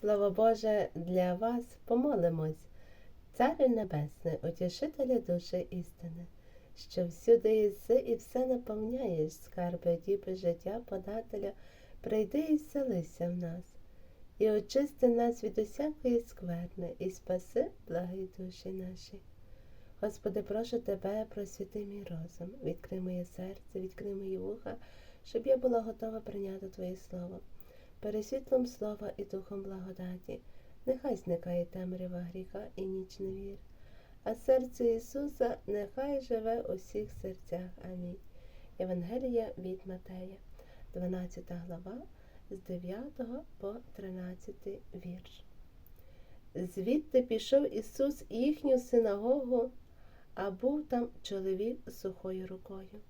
Слово Боже для вас помолимось, Царю Небесний, утішителя душі істини, що всюди єси і все наповняєш, скарби діби життя подателя, прийди і вселися в нас, і очисти нас від усякої скверни, і спаси благі душі наші. Господи, прошу Тебе, просвіти мій розум, відкрий моє серце, відкрий мої вуха, щоб я була готова прийняти Твоє Слово. Пересвітлом слова і духом благодаті, нехай зникає темрява гріха і ніч невір, а серце Ісуса нехай живе у всіх серцях. Амінь. Євангелія від Матея, 12 глава, з 9 по 13 вірш. Звідти пішов Ісус їхню синагогу, а був там чоловік сухою рукою.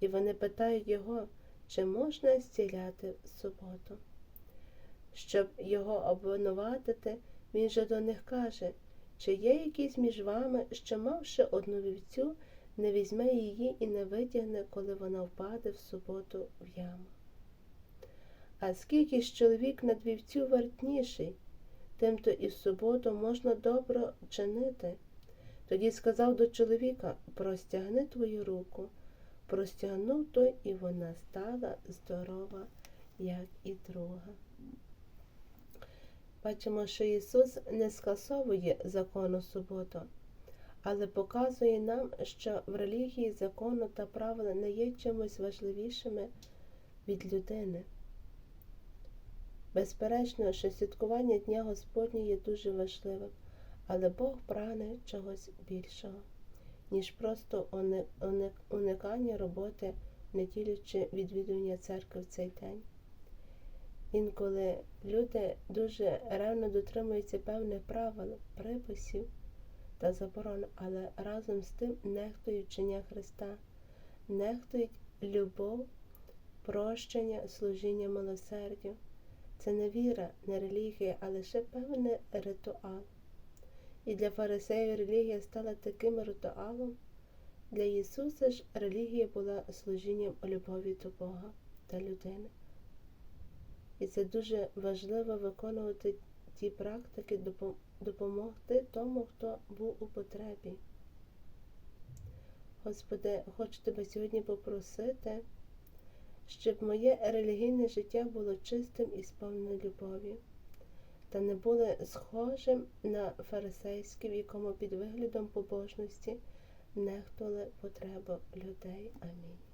І вони питають його, чи можна зціляти в суботу. Щоб його обвинуватити, він же до них каже, чи є якийсь між вами, що мавши одну вівцю, не візьме її і не витягне, коли вона впаде в суботу в яму. А скільки ж чоловік над вівцю вартніший, тим то і в суботу можна добро чинити. Тоді сказав до чоловіка простягни твою руку. Простягнув той, і вона стала здорова, як і друга. Бачимо, що Ісус не скасовує закону суботу, але показує нам, що в релігії закону та правила не є чимось важливішими від людини. Безперечно, що святкування Дня Господня є дуже важливим, але Бог прагне чогось більшого ніж просто уникання роботи, неділі чи відвідування церкви в цей день. Інколи люди дуже ревно дотримуються певних правил, приписів та заборон, але разом з тим нехтують вчення Христа, нехтують любов, прощення, служіння милосердю. Це не віра, не релігія, а лише певний ритуал. І для фарисеїв релігія стала таким ритуалом. Для Ісуса ж релігія була служінням любові до Бога та людини. І це дуже важливо виконувати ті практики, допомогти тому, хто був у потребі. Господи, хочу тебе сьогодні попросити, щоб моє релігійне життя було чистим і сповнене любов'ю та не були схожим на фарисейське, в якому під виглядом побожності нехтували потребу людей. Амінь.